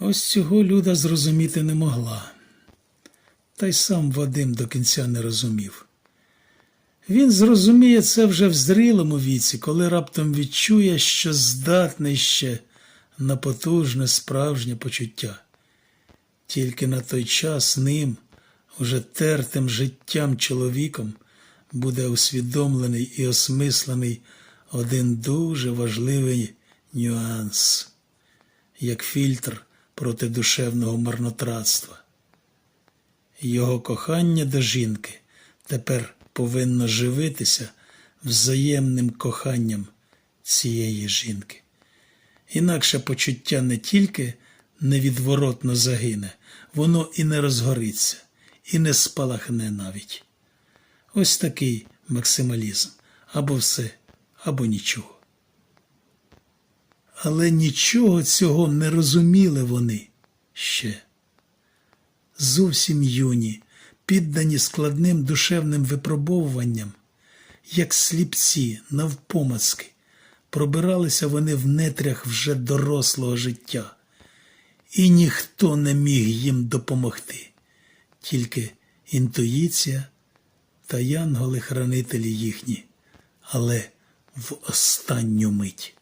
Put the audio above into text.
Ось цього Люда зрозуміти не могла. Та й сам Вадим до кінця не розумів. Він зрозуміє це вже в зрілому віці, коли раптом відчує, що здатний ще на потужне справжнє почуття. Тільки на той час ним, уже тертим життям чоловіком, буде усвідомлений і осмислений один дуже важливий нюанс, як фільтр проти душевного марнотратства. Його кохання до жінки тепер повинно живитися взаємним коханням цієї жінки. Інакше почуття не тільки невідворотно загине, воно і не розгориться, і не спалахне навіть. Ось такий максималізм або все, або нічого. Але нічого цього не розуміли вони ще. Зовсім юні, піддані складним душевним випробовуванням, як сліпці навпомацки, пробиралися вони в нетрях вже дорослого життя, і ніхто не міг їм допомогти, тільки інтуїція та янголи-хранителі їхні, але в останню мить.